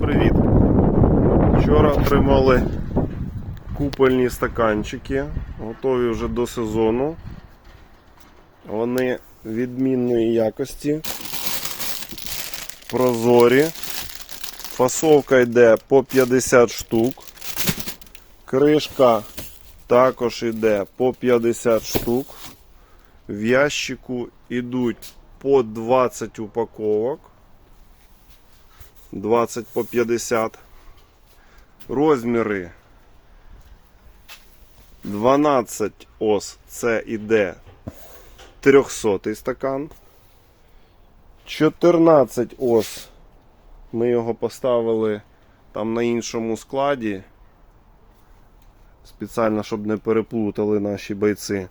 привіт! Вчора отримали купольні стаканчики, готові вже до сезону. Вони відмінної якості, прозорі. Фасовка йде по 50 штук. Кришка також йде по 50 штук. В ящику йдуть по 20 упаковок. 20 по 50. Розміри 12 ос це іде 300 стакан. 14 ос. Ми його поставили там на іншому складі. Спеціально, щоб не переплутали наші бойці.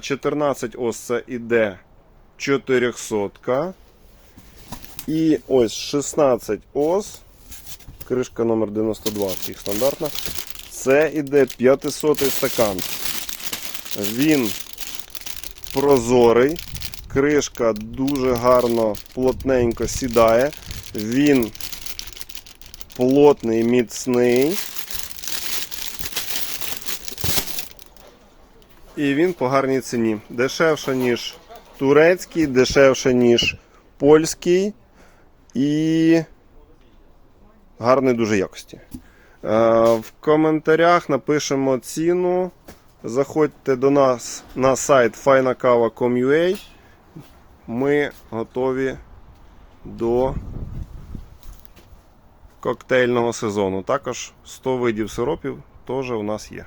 14 ос це іде 400. І ось 16 ос. Кришка номер 92 всіх стандартна. Це іде 500 стакан. Він прозорий. Кришка дуже гарно, плотненько сідає. Він плотний, міцний. І він по гарній ціні. Дешевше, ніж турецький, дешевше, ніж польський і гарної дуже якості. Е, В коментарях напишемо ціну. Заходьте до нас на сайт finakava.com.ua. Ми готові до коктейльного сезону. Також 100 видів сиропів теж у нас є.